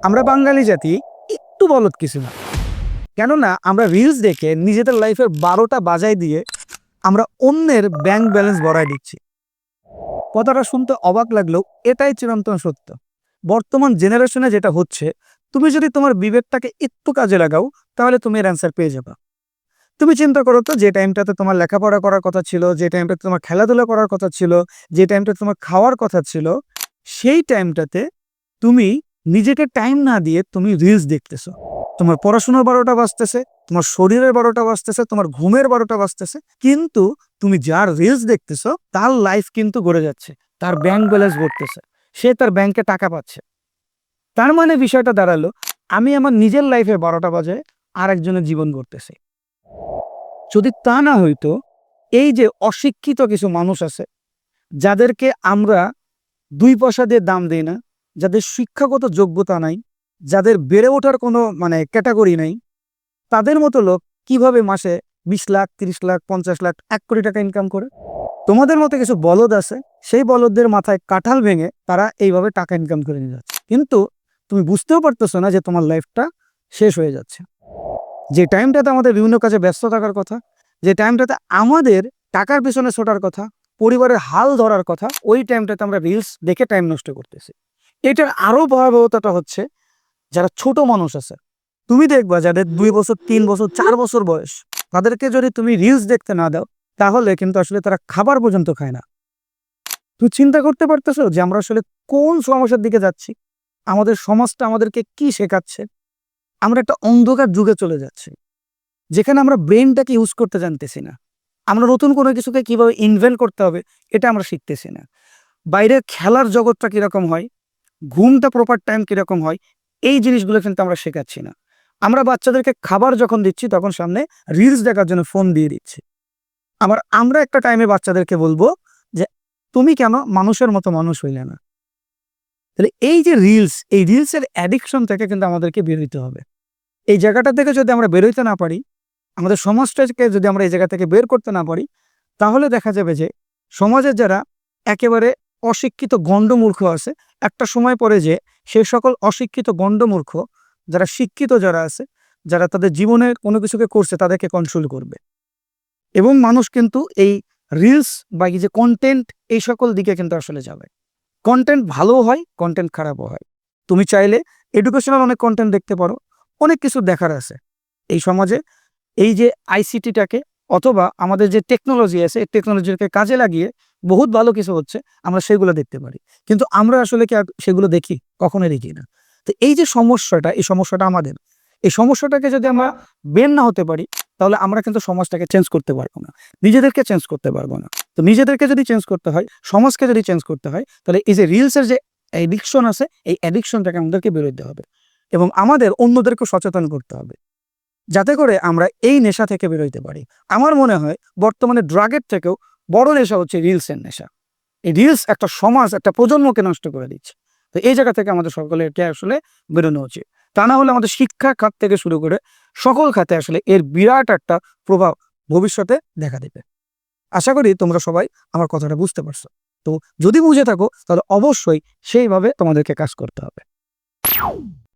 আমরা বাঙালি জাতি, একটু বলত কিছু না। কেননা আমরা রিলস দেখে নিজেদের লাইফের বারোটা বাজায় দিয়ে আমরা অন্যের ব্যাংক ব্যালেন্স বড়াই দিচ্ছি। কথাটা শুনতে অবাক লাগলেও এটাই চিরন্তন সত্য। বর্তমান জেনারেশনে যেটা হচ্ছে, তুমি যদি তোমার বিবেকটাকে একটু কাজে লাগাও, তাহলে তুমি এর অ্যান্সার পেয়ে যাবে। তুমি চিন্তা করো তো, যে টাইমটাতে তোমার লেখাপড়া করার কথা ছিল, যে টাইমটাতে তোমার খেলাধুলা করার কথা ছিল, যে টাইমটাতে তোমার খাওয়ার কথা ছিল, সেই টাইমটাতে তুমি নিজেকে টাইম না দিয়ে তুমি রিলস দেখতেছো। তোমার পড়াশোনার বারোটা বাজতেছে, তোমার শরীরের বারোটা বাজতেছে, তোমার ঘুমের বারোটা বাজতেছে, কিন্তু তুমি যার রিলস দেখতেছো, তার লাইফ কিন্তু গড়ে যাচ্ছে, তার ব্যাংক ব্যালেন্স ঘটতেছে, সে তার ব্যাংকে টাকা পাচ্ছে। তার মানে বিষয়টা দাঁড়াল, আমি আমার নিজের লাইফে বারোটা বাজে আর একজনের জীবন গড়তেছি। যদি তা না হইতো, এই যে অশিক্ষিত কিছু মানুষ আছে, যাদেরকে আমরা দুই পয়সা দিয়ে দাম দিই না যাদের শিক্ষাগত যোগ্যতা নাই, যাদের বেড়ে ওঠার কোনো মানে ক্যাটাগরি নাই, তাদের মতো লোক কীভাবে মাসে বিশ লাখ, তিরিশ লাখ, পঞ্চাশ লাখ, এক কোটি টাকা ইনকাম করে? তোমাদের মতো কিছু বলদ আছে? সেই বলদদের মাথায় কাঁঠাল ভেঙে তারা এইভাবে টাকা ইনকাম করে নিয়ে যাচ্ছে। কিন্তু তুমি বুঝতেও পারতেছো না যে তোমার লাইফটা শেষ হয়ে যাচ্ছে। যে টাইমটাতে আমাদের বিভিন্ন কাজে ব্যস্ত থাকার কথা, যে টাইমটাতে আমাদের টাকার পিছনে ছোটার কথা, পরিবারের হাল ধরার কথা, ওই টাইমটাতে আমরা রিলস দেখে টাইম নষ্ট করতেছি। এটার আরও ভয়াবহতাটা হচ্ছে, যারা ছোট মানুষ আছে, তুমি দেখবা যাদের দুই বছর, তিন বছর, চার বছর বয়স, তাদেরকে যদি তুমি রিলস দেখতে না দাও, তাহলে কিন্তু আসলে তারা খাবার পর্যন্ত খায় না। তুমি চিন্তা করতে পারতেছো যে আমরা আসলে কোন সমস্যার দিকে যাচ্ছি? আমাদের সমাজটা আমাদেরকে কি শেখাচ্ছে? আমরা একটা অন্ধকার যুগে চলে যাচ্ছি, যেখানে আমরা ব্রেনটাকে ইউজ করতে জানতেছি না। আমরা নতুন কোনো কিছুকে কীভাবে ইনভেন্ট করতে হবে, এটা আমরা শিখতেছি না। বাইরের খেলার জগৎটা কীরকম হয়? ঘুমটা প্রপার টাইম কীরকম হয়, এই জিনিসগুলো কিন্তু আমরা শেখাচ্ছি না। আমরা বাচ্চাদেরকে খাবার যখন দিচ্ছি, তখন সামনে রিলস দেখার জন্য ফোন দিয়ে দিচ্ছি। আবার আমরা একটা টাইমে বাচ্চাদেরকে বলব যে, তুমি কেন মানুষের মতো মানুষ হইলে না? তাহলে এই যে রিলস এই রিলসের অ্যাডিকশন থেকে কিন্তু আমাদেরকে বেরোইতে হবে। এই জায়গাটা থেকে যদি আমরা বেরোইতে না পারি, আমাদের সমাজটাকে যদি আমরা এই জায়গা থেকে বের করতে না পারি, তাহলে দেখা যাবে যে সমাজের যারা একেবারে অশিক্ষিত গণ্ডমূর্খ আছে। একটা সময় পরে যে সেই সকল অশিক্ষিত গণ্ডমূর্খ, যারা শিক্ষিত যারা আছে, যারা তাদের জীবনে কোনো কিছুকে করছে, তাদেরকে কন্ট্রোল করবে। এবং মানুষ কিন্তু এই রিলস বা এই যে কন্টেন্ট এই সকল দিকে কিন্তু আসলে যাবে। কন্টেন্ট ভালো হয় কন্টেন্ট খারাপও হয়। তুমি চাইলে এডুকেশনাল অনেক কন্টেন্ট দেখতে পারো, অনেক কিছু দেখার আছে। এই সমাজে এই যে আইসিটিটাকে অথবা আমাদের যে টেকনোলজি আছে, এই টেকনোলজিকে কাজে লাগিয়ে বহুত ভালো কিছু হচ্ছে, আমরা সেগুলো দেখতে পারি। কিন্তু আমরা আসলে কি সেগুলো দেখি? কখনোই দেখি না। তো এই যে সমস্যাটা, এই সমস্যাটা আমাদের। এই সমস্যাটাকে যদি আমরা বের না হতে পারি, তাহলে আমরা কিন্তু সমাজটাকে চেঞ্জ করতে পারব না। নিজেদেরকে চেঞ্জ করতে পারব না। তো নিজেদেরকে যদি চেঞ্জ করতে হয়, সমাজকে যদি চেঞ্জ করতে হয়, তাহলে এই যে রিলসের যে অ্যাডিকশন আছে, এই অ্যাডিকশনটাকে আমাদেরকে বেরোতে হবে। এবং আমাদের অন্যদেরকে সচেতন করতে হবে। যাতে করে আমরা এই নেশা থেকে বেরোইতে পারি। আমার মনে হয়, বর্তমানে ড্রাগের থেকেও বড় নেশা হচ্ছে রিলসের নেশা। এই রিলস একটা সমাজ, একটা প্রজন্মকে নষ্ট করে দিচ্ছে। তো এই জায়গা থেকে আমাদের সকলেরকে আসলে বেরোনো উচিত। তা না হলে আমাদের শিক্ষা খাত থেকে শুরু করে সকল খাতে আসলে এর বিরাট একটা প্রভাব ভবিষ্যতে দেখা দেবে। আশা করি তোমরা সবাই আমার কথাটা বুঝতে পারছ। তো যদি বুঝে থাকো, তাহলে অবশ্যই সেইভাবে তোমাদেরকে কাজ করতে হবে।